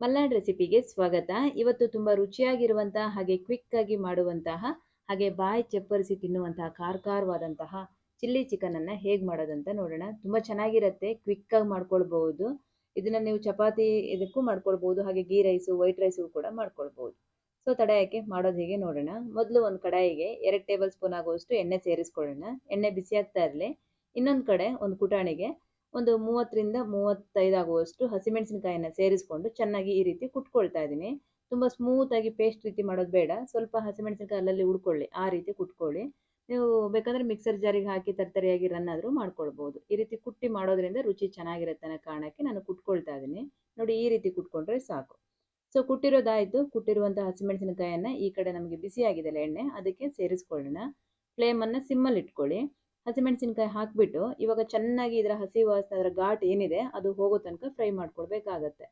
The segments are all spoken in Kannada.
ಮಲ್ನಾಡ್ ರೆಸಿಪಿಗೆ ಸ್ವಾಗತ. ಇವತ್ತು ತುಂಬ ರುಚಿಯಾಗಿರುವಂತಹ ಹಾಗೆ ಕ್ವಿಕ್ ಆಗಿ ಮಾಡುವಂತಹ ಹಾಗೆ ಬಾಯಿ ಚಪ್ಪರಿಸಿ ತಿನ್ನುವಂತಹ ಖಾರ ಖಾರವಾದಂತಹ ಚಿಲ್ಲಿ ಚಿಕನ್ ಅನ್ನ ಹೇಗೆ ಮಾಡೋದಂತ ನೋಡೋಣ. ತುಂಬ ಚೆನ್ನಾಗಿರುತ್ತೆ ಕ್ವಿಕ್ ಆಗಿ ಮಾಡ್ಕೊಳ್ಬಹುದು. ಇದನ್ನ ನೀವು ಚಪಾತಿ ಇದಕ್ಕೂ ಮಾಡ್ಕೊಳ್ಬಹುದು, ಹಾಗೆ ಗೀ ರೈಸು ವೈಟ್ ರೈಸು ಕೂಡ ಮಾಡ್ಕೊಳ್ಬಹುದು. ಸೊ ತಡೆಯಕ್ಕೆ ಮಾಡೋದು ಹೇಗೆ ನೋಡೋಣ. ಮೊದಲು ಒಂದು ಕಡಾಯಿಗೆ ಎರಡು ಟೇಬಲ್ ಸ್ಪೂನ್ ಆಗುವಷ್ಟು ಎಣ್ಣೆ ಸೇರಿಸ್ಕೊಳ್ಳೋಣ. ಎಣ್ಣೆ ಬಿಸಿ ಆಗ್ತಾ ಇರಲಿ. ಇನ್ನೊಂದು ಕಡೆ ಒಂದು ಕುಟಾಣಿಗೆ ಒಂದು ಮೂವತ್ತರಿಂದ ಮೂವತ್ತೈದು ಆಗುವಷ್ಟು ಹಸಿಮೆಣಸಿನಕಾಯಿನ ಸೇರಿಸ್ಕೊಂಡು ಚೆನ್ನಾಗಿ ಈ ರೀತಿ ಕುಟ್ಕೊಳ್ತಾ ಇದ್ದೀನಿ. ತುಂಬ ಸ್ಮೂತಾಗಿ ಪೇಸ್ಟ್ ರೀತಿ ಮಾಡೋದು ಬೇಡ. ಸ್ವಲ್ಪ ಹಸಿಮೆಣಸಿನಕಾಯಿ ಅಲ್ಲಲ್ಲಿ ಉಡ್ಕೊಳ್ಳಿ. ಆ ರೀತಿ ಕುಟ್ಕೊಳ್ಳಿ. ನೀವು ಬೇಕಂದ್ರೆ ಮಿಕ್ಸರ್ ಜಾರಿಗೆ ಹಾಕಿ ತರ್ತರಿಯಾಗಿ ರನ್ ಆದರೂ ಮಾಡ್ಕೊಳ್ಬೋದು. ಈ ರೀತಿ ಕುಟ್ಟಿ ಮಾಡೋದ್ರಿಂದ ರುಚಿ ಚೆನ್ನಾಗಿರುತ್ತೆ ಅನ್ನೋ ಕಾರಣಕ್ಕೆ ನಾನು ಕುಟ್ಕೊಳ್ತಾ ಇದ್ದೀನಿ. ನೋಡಿ ಈ ರೀತಿ ಕುಟ್ಕೊಂಡ್ರೆ ಸಾಕು. ಸೊ ಕುಟ್ಟಿರೋದಾಯಿತು. ಕುಟ್ಟಿರುವಂಥ ಹಸಿಮೆಣಸಿನಕಾಯನ್ನು ಈ ಕಡೆ ನಮಗೆ ಬಿಸಿ ಆಗಿದೆಯಲ್ಲ ಎಣ್ಣೆ. ಅದಕ್ಕೆ ಸೇರಿಸ್ಕೊಳ್ಳೋಣ. ಫ್ಲೇಮನ್ನು ಸಿಮ್ಮಲ್ಲಿ ಇಟ್ಕೊಳ್ಳಿ. ಹಸಿಮೆಣಸಿನ್ಕಾಯಿ ಹಾಕಿಬಿಟ್ಟು ಇವಾಗ ಚೆನ್ನಾಗಿ ಇದರ ಹಸಿ ವಾಸನೆ, ಅದರ ಘಾಟ್ ಏನಿದೆ, ಅದು ಹೋಗೋ ತನಕ ಫ್ರೈ ಮಾಡ್ಕೊಳ್ಬೇಕಾಗತ್ತೆ.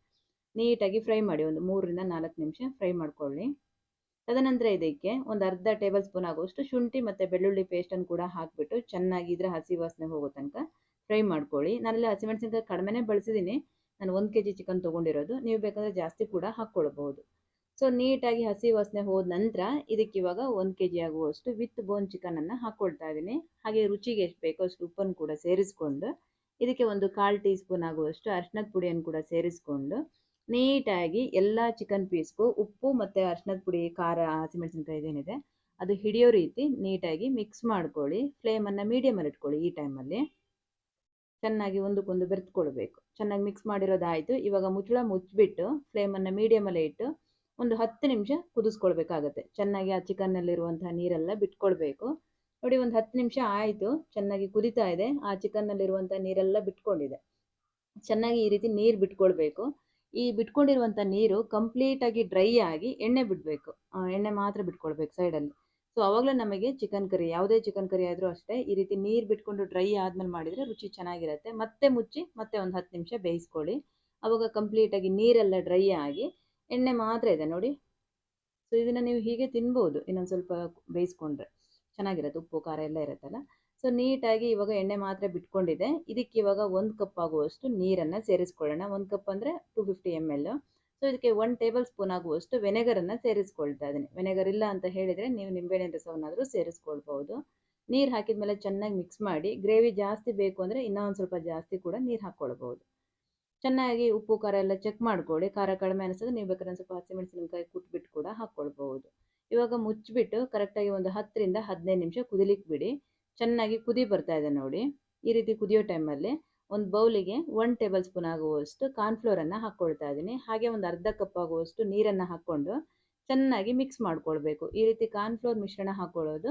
ನೀಟಾಗಿ ಫ್ರೈ ಮಾಡಿ, ಒಂದು ಮೂರರಿಂದ ನಾಲ್ಕು ನಿಮಿಷ ಫ್ರೈ ಮಾಡ್ಕೊಳ್ಳಿ. ತದನಂತರ ಇದಕ್ಕೆ ಒಂದು ಅರ್ಧ ಟೇಬಲ್ ಸ್ಪೂನ್ ಆಗುವಷ್ಟು ಶುಂಠಿ ಮತ್ತು ಬೆಳ್ಳುಳ್ಳಿ ಪೇಸ್ಟನ್ನು ಕೂಡ ಹಾಕಿಬಿಟ್ಟು ಚೆನ್ನಾಗಿ ಇದರ ಹಸಿ ವಾಸನೆ ಹೋಗೋ ತನಕ ಫ್ರೈ ಮಾಡ್ಕೊಳ್ಳಿ. ನಾನಲ್ಲಿ ಹಸಿಮೆಣಸಿನ್ಕಾಯಿ ಕಡಿಮೆನೇ ಬಳಸಿದ್ದೀನಿ ನಾನು ಒಂದು ಕೆ ಜಿ ಚಿಕನ್ ತೊಗೊಂಡಿರೋದು. ನೀವು ಬೇಕಾದರೆ ಜಾಸ್ತಿ ಕೂಡ ಹಾಕ್ಕೊಳ್ಬಹುದು. ಸೊ ನೀಟಾಗಿ ಹಸಿ ವಾಸನೆ ಹೋದ ನಂತರ ಇದಕ್ಕೆ ಇವಾಗ ಒಂದು ಕೆ ಜಿ ಆಗುವಷ್ಟು ವಿತ್ ಬೋನ್ ಚಿಕನನ್ನು ಹಾಕ್ಕೊಳ್ತಾ ಇದ್ದೀನಿ. ಹಾಗೆ ರುಚಿಗೆ ಎಷ್ಟು ಬೇಕೋ ಅಷ್ಟು ಉಪ್ಪನ್ನು ಕೂಡ ಸೇರಿಸ್ಕೊಂಡು ಇದಕ್ಕೆ ಒಂದು ಕಾಲು ಟೀ ಸ್ಪೂನ್ ಆಗುವಷ್ಟು ಅರ್ಶಿನದ ಪುಡಿಯನ್ನು ಕೂಡ ಸೇರಿಸ್ಕೊಂಡು ನೀಟಾಗಿ ಎಲ್ಲ ಚಿಕನ್ ಪೀಸ್ಗೂ ಉಪ್ಪು ಮತ್ತು ಅರ್ಶಿನದ ಪುಡಿ, ಖಾರ, ಹಸಿಮೆಣಸಿನ್ಕಾಯಿ ಏನಿದೆ ಅದು ಹಿಡಿಯೋ ರೀತಿ ನೀಟಾಗಿ ಮಿಕ್ಸ್ ಮಾಡ್ಕೊಳ್ಳಿ. ಫ್ಲೇಮನ್ನು ಮೀಡಿಯಮಲ್ಲಿ ಇಟ್ಕೊಳ್ಳಿ ಈ ಟೈಮಲ್ಲಿ ಚೆನ್ನಾಗಿ ಒಂದಕ್ಕೊಂದು ಬೆರೆತ್ಕೊಳ್ಬೇಕು. ಚೆನ್ನಾಗಿ ಮಿಕ್ಸ್ ಮಾಡಿರೋದಾಯಿತು. ಇವಾಗ ಮುಚ್ಚಳ ಮುಚ್ಚಿಬಿಟ್ಟು ಫ್ಲೇಮನ್ನು ಮೀಡಿಯಮಲ್ಲೇ ಇಟ್ಟು ಒಂದು ಹತ್ತು ನಿಮಿಷ ಕುದಿಸ್ಕೊಳ್ಬೇಕಾಗತ್ತೆ. ಚೆನ್ನಾಗಿ ಆ ಚಿಕನ್ನಲ್ಲಿರುವಂತಹ ನೀರೆಲ್ಲ ಬಿಟ್ಕೊಳ್ಬೇಕು. ನೋಡಿ, ಒಂದು ಹತ್ತು ನಿಮಿಷ ಆಯಿತು. ಚೆನ್ನಾಗಿ ಕುದಿತಾ ಇದೆ. ಆ ಚಿಕನ್ನಲ್ಲಿರುವಂಥ ನೀರೆಲ್ಲ ಬಿಟ್ಕೊಂಡಿದೆ. ಚೆನ್ನಾಗಿ ಈ ರೀತಿ ನೀರು ಬಿಟ್ಕೊಳ್ಬೇಕು. ಈ ಬಿಟ್ಕೊಂಡಿರುವಂಥ ನೀರು ಕಂಪ್ಲೀಟಾಗಿ ಡ್ರೈ ಆಗಿ ಎಣ್ಣೆ ಬಿಡಬೇಕು. ಎಣ್ಣೆ ಮಾತ್ರ ಬಿಟ್ಕೊಳ್ಬೇಕು ಸೈಡಲ್ಲಿ. ಸೊ ಆವಾಗಲೇ ನಮಗೆ ಚಿಕನ್ ಕರಿ, ಯಾವುದೇ ಚಿಕನ್ ಕರಿ ಆದರೂ ಅಷ್ಟೇ ಈ ರೀತಿ ನೀರು ಬಿಟ್ಕೊಂಡು ಡ್ರೈ ಆದಮೇಲೆ ಮಾಡಿದರೆ ರುಚಿ ಚೆನ್ನಾಗಿರುತ್ತೆ. ಮತ್ತೆ ಮುಚ್ಚಿ ಮತ್ತೆ ಒಂದು ಹತ್ತು ನಿಮಿಷ ಬೇಯಿಸ್ಕೊಳ್ಳಿ. ಆವಾಗ ಕಂಪ್ಲೀಟಾಗಿ ನೀರೆಲ್ಲ ಡ್ರೈ ಆಗಿ ಎಣ್ಣೆ ಮಾತ್ರ ಇದೆ ನೋಡಿ. ಸೊ ಇದನ್ನು ನೀವು ಹೀಗೆ ತಿನ್ಬೋದು. ಇನ್ನೊಂದು ಸ್ವಲ್ಪ ಬೇಯಿಸ್ಕೊಂಡ್ರೆ ಚೆನ್ನಾಗಿರುತ್ತೆ. ಉಪ್ಪು, ಖಾರ ಎಲ್ಲ ಇರುತ್ತಲ್ಲ. ಸೊ ನೀಟಾಗಿ ಇವಾಗ ಎಣ್ಣೆ ಮಾತ್ರ ಬಿಟ್ಕೊಂಡಿದೆ. ಇದಕ್ಕೆ ಇವಾಗ ಒಂದು ಕಪ್ ಆಗುವಷ್ಟು ನೀರನ್ನು ಸೇರಿಸ್ಕೊಳ್ಳೋಣ. ಒಂದು ಕಪ್ ಅಂದರೆ two fifty M L so ಇದಕ್ಕೆ ಒನ್ ಟೇಬಲ್ ಸ್ಪೂನ್ ಆಗುವಷ್ಟು ವೆನೆಗರನ್ನು ಸೇರಿಸ್ಕೊಳ್ತಾ ಇದ್ದೀನಿ. ವೆನೆಗರ್ ಇಲ್ಲ ಅಂತ ಹೇಳಿದರೆ ನೀವು ನಿಂಬೆಹಣ್ಣಿನ ರಸವನ್ನಾದರೂ ಸೇರಿಸ್ಕೊಳ್ಬೋದು ನೀರು ಹಾಕಿದ ಮೇಲೆ ಚೆನ್ನಾಗಿ ಮಿಕ್ಸ್ ಮಾಡಿ ಗ್ರೇವಿ ಜಾಸ್ತಿ ಬೇಕು ಅಂದರೆ ಇನ್ನೂ ಒಂದು ಸ್ವಲ್ಪ ಜಾಸ್ತಿ ಕೂಡ ನೀರು ಹಾಕ್ಕೊಳ್ಬೋದು ಚೆನ್ನಾಗಿ ಉಪ್ಪು, ಖಾರ ಎಲ್ಲ ಚೆಕ್ ಮಾಡ್ಕೊಳ್ಳಿ ಖಾರ ಕಡಿಮೆ ಅನಿಸಿದ್ರೆ ನೀವು ಬೇಕಾದ್ರೆ ಸ್ವಲ್ಪ ಹಸಿಮೆಣಸಿನಕಾಯಿ ಕುಟ್ಬಿಟ್ಟು ಕೂಡ ಹಾಕ್ಕೊಳ್ಬಹುದು ಇವಾಗ ಮುಚ್ಚಿಬಿಟ್ಟು ಕರೆಕ್ಟಾಗಿ ಒಂದು ಹತ್ತರಿಂದ ಹದಿನೈದು ನಿಮಿಷ ಕುದಿಲಿಕ್ಕೆ ಬಿಡಿ ಚೆನ್ನಾಗಿ ಕುದಿ ಬರ್ತಾ ಇದೆ ನೋಡಿ. ಈ ರೀತಿ ಕುದಿಯೋ ಟೈಮಲ್ಲಿ ಒಂದು ಬೌಲಿಗೆ ಒನ್ ಟೇಬಲ್ ಸ್ಪೂನ್ ಆಗುವಷ್ಟು ಕಾರ್ನ್ಫ್ಲೋರನ್ನು ಹಾಕ್ಕೊಳ್ತಾ ಇದ್ದೀನಿ. ಹಾಗೆ ಒಂದು ಅರ್ಧ ಕಪ್ ಆಗುವಷ್ಟು ನೀರನ್ನು ಹಾಕ್ಕೊಂಡು ಚೆನ್ನಾಗಿ ಮಿಕ್ಸ್ ಮಾಡ್ಕೊಳ್ಬೇಕು. ಈ ರೀತಿ ಕಾರ್ನ್ಫ್ಲೋರ್ ಮಿಶ್ರಣ ಹಾಕ್ಕೊಳ್ಳೋದು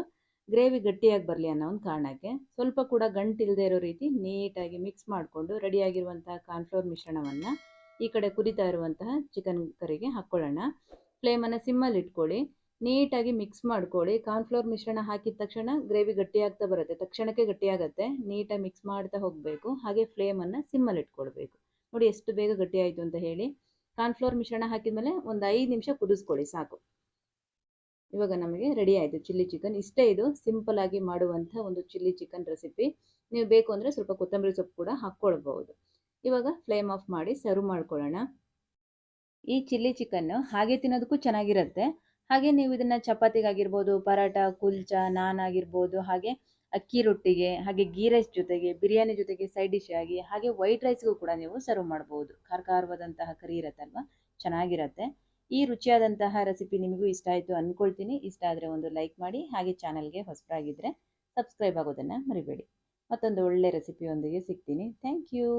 ಗ್ರೇವಿ ಗಟ್ಟಿಯಾಗಿ ಬರಲಿ ಅನ್ನೋ ಒಂದು ಕಾರಣಕ್ಕೆ ಸ್ವಲ್ಪ ಕೂಡ ಗಂಟಿಲ್ಲದೆ ಇರೋ ರೀತಿ ನೀಟಾಗಿ ಮಿಕ್ಸ್ ಮಾಡಿಕೊಂಡು ರೆಡಿಯಾಗಿರುವಂತಹ ಕಾರ್ನ್ಫ್ಲೋರ್ ಮಿಶ್ರಣವನ್ನು ಈ ಕಡೆ ಕುದಿತಾ ಇರುವಂತಹ ಚಿಕನ್ ಕರಿಗೆ ಹಾಕ್ಕೊಳ್ಳೋಣ ಫ್ಲೇಮನ್ನು ಸಿಮ್ಮಲ್ಲಿ ಇಟ್ಕೊಳ್ಳಿ. ನೀಟಾಗಿ ಮಿಕ್ಸ್ ಮಾಡ್ಕೊಳ್ಳಿ. ಕಾರ್ನ್ಫ್ಲೋರ್ ಮಿಶ್ರಣ ಹಾಕಿದ ತಕ್ಷಣ ಗ್ರೇವಿ ಗಟ್ಟಿಯಾಗ್ತಾ ಬರುತ್ತೆ. ತಕ್ಷಣಕ್ಕೆ ಗಟ್ಟಿಯಾಗುತ್ತೆ. ನೀಟಾಗಿ ಮಿಕ್ಸ್ ಮಾಡ್ತಾ ಹೋಗಬೇಕು. ಹಾಗೆ ಫ್ಲೇಮನ್ನು ಸಿಮ್ಮಲ್ಲಿ ಇಟ್ಕೊಳ್ಬೇಕು. ನೋಡಿ ಎಷ್ಟು ಬೇಗ ಗಟ್ಟಿಯಾಯಿತು ಅಂತ ಹೇಳಿ. ಕಾರ್ನ್ಫ್ಲೋರ್ ಮಿಶ್ರಣ ಹಾಕಿದ ಮೇಲೆ ಒಂದು ಐದು ನಿಮಿಷ ಕುದಿಸ್ಕೊಳ್ಳಿ ಸಾಕು. ಇವಾಗ ನಮಗೆ ರೆಡಿ ಆಯಿತು ಚಿಲ್ಲಿ ಚಿಕನ್ ಇಷ್ಟೇ ಇದು ಸಿಂಪಲ್ ಆಗಿ ಮಾಡುವಂಥ ಒಂದು ಚಿಲ್ಲಿ ಚಿಕನ್ ರೆಸಿಪಿ ನೀವು ಬೇಕು ಅಂದರೆ ಸ್ವಲ್ಪ ಕೊತ್ತಂಬರಿ ಸೊಪ್ಪು ಕೂಡ ಹಾಕ್ಕೊಳ್ಬಹುದು. ಇವಾಗ ಫ್ಲೇಮ್ ಆಫ್ ಮಾಡಿ ಸರ್ವ್ ಮಾಡ್ಕೊಳ್ಳೋಣ. ಈ ಚಿಲ್ಲಿ ಚಿಕನ್ನು ಹಾಗೆ ತಿನ್ನೋದಕ್ಕೂ ಚೆನ್ನಾಗಿರುತ್ತೆ. ಹಾಗೆ ನೀವು ಇದನ್ನು ಚಪಾತಿಗಾಗಿರ್ಬೋದು ಪರಾಟ ಕುಲ್ಚ ನಾನ್ ಆಗಿರ್ಬೋದು, ಹಾಗೆ ಅಕ್ಕಿ ರೊಟ್ಟಿಗೆ, ಹಾಗೆ ಗೀ ರೈಸ್ ಜೊತೆಗೆ, ಬಿರಿಯಾನಿ ಜೊತೆಗೆ ಸೈಡ್ ಡಿಶ್ ಆಗಿ, ಹಾಗೆ ವೈಟ್ ರೈಸ್ಗೂ ಕೂಡ ನೀವು ಸರ್ವ್ ಮಾಡ್ಬೋದು. ಖಾರ ಖಾರವಾದಂತಹ ಕರಿ ಇರುತ್ತಲ್ವ? ಚೆನ್ನಾಗಿರುತ್ತೆ. ಈ ರುಚಿಯಾದಂತಹ ರೆಸಿಪಿ ನಿಮಗೂ ಇಷ್ಟ ಆಯಿತು ಅಂದ್ಕೊಳ್ತೀನಿ ಇಷ್ಟ ಆದರೆ ಒಂದು ಲೈಕ್ ಮಾಡಿ, ಹಾಗೆ ಚಾನಲ್ಗೆ ಹೊಸಬರಾಗಿದ್ದರೆ ಸಬ್ಸ್ಕ್ರೈಬ್ ಆಗೋದನ್ನು ಮರಿಬೇಡಿ. ಮತ್ತೊಂದು ಒಳ್ಳೆ ರೆಸಿಪಿಯೊಂದಿಗೆ ಸಿಗ್ತೀನಿ. Thank you